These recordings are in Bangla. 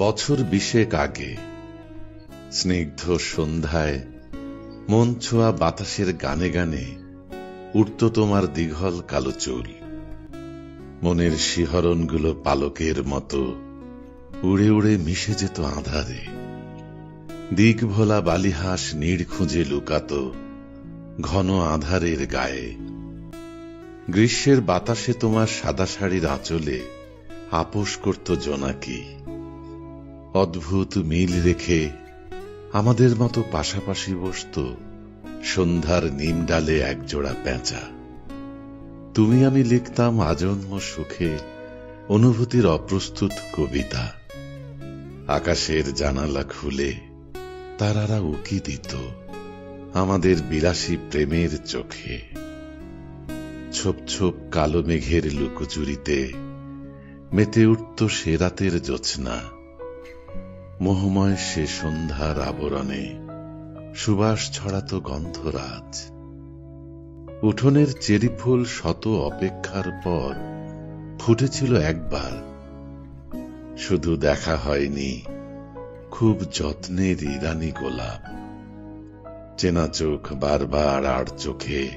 বছর বিশেক আগে, স্নিগ্ধ সন্ধ্যায় মন ছোঁয়া বাতাসের গানে গানে উঠত তোমার দীঘল কালো চুল। মনের শিহরণগুলো পালকের মতো উড়ে উড়ে মিশে যেত আঁধারে। দিক ভোলা বালিহাস নীড় খুঁজে লুকাত ঘন আধারের গায়ে। গ্রীষ্মের বাতাসে তোমার সাদা শাড়ির আঁচলে আপোষ করত জোনাকি। অদ্ভুত মিল রেখে আমাদের মতো পাশাপাশি বসত সন্ধ্যার নিম ডালে একজোড়া পেঁচা। তুমি আমি লিখতাম আজন্ম সুখে অনুভূতির অপ্রস্তুত কবিতা। আকাশের জানালা খুলে তারারা উকি দিত আমাদের বিলাসী প্রেমের চোখে। ছোপ ছোপ কালো মেঘের লুকোচুরিতে মেতে উঠত সে রাতের জোৎস্না মোহময় সে সন্ধ্যার আবরণে সুবাস ছড়াতো গন্ধরাজ। উঠোনের চেরি ফুল শত অপেক্ষার পর ফুটেছিল একবার। শুধু দেখা হয়নি, খুব যত্নের ইরানি গোলাপ। চেনা চোখ বারবার আর চোখে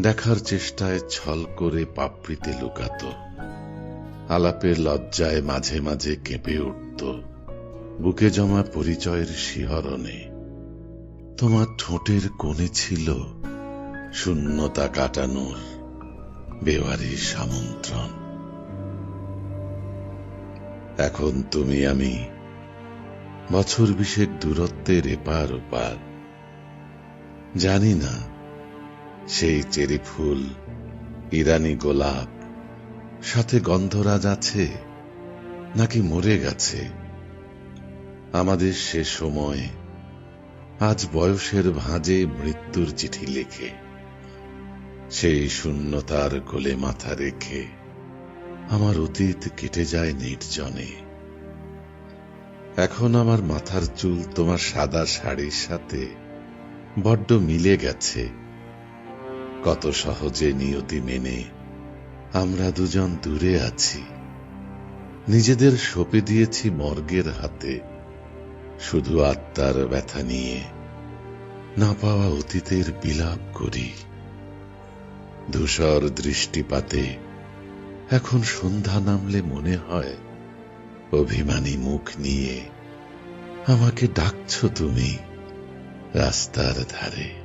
দেখার চেষ্টায় ছল করে পাপড়িতে লুকাত। আলাপের লজ্জায় মাঝে মাঝে কেঁপে উঠত। বুকে জমা পরিচয়ের শিহরণে। তোমার ঠোঁটের কোণে ছিল শূন্যতা কাটানোর বেওয়ারির সামন্ত্রণ। এখন তুমি আমি বছর বিশেক দূরত্বের এপার ওপার। জানি না সেই চেরি ফুল, ইরানি গোলাপ, সাথে গন্ধরাজ আছে নাকি মরে গেছে। আমাদের সে সময় আজ বয়সের ভাঁজে মৃত্যুর চিঠি লেখে। সেই শূন্যতার কোলে মাথা রেখে আমার অতীত কেটে যায় নির্জনে। এখন আমার মাথার চুল তোমার সাদা শাড়ির সাথে বড্ড মিলে গেছে। কত সহজে নিয়তি মেনে আমরা দুজন দূরে আছি। নিজেদের সঁপে দিয়েছি মর্গের হাতে। শুধু আত্মার ব্যথা নিয়ে না পাওয়া অতীতের বিলাপ করি। ধূসর দৃষ্টিপাতে এখন সন্ধ্যা নামলে মনে হয়, অভিমানী মুখ নিয়ে আমাকে ডাকছ তুমি রাস্তার ধারে।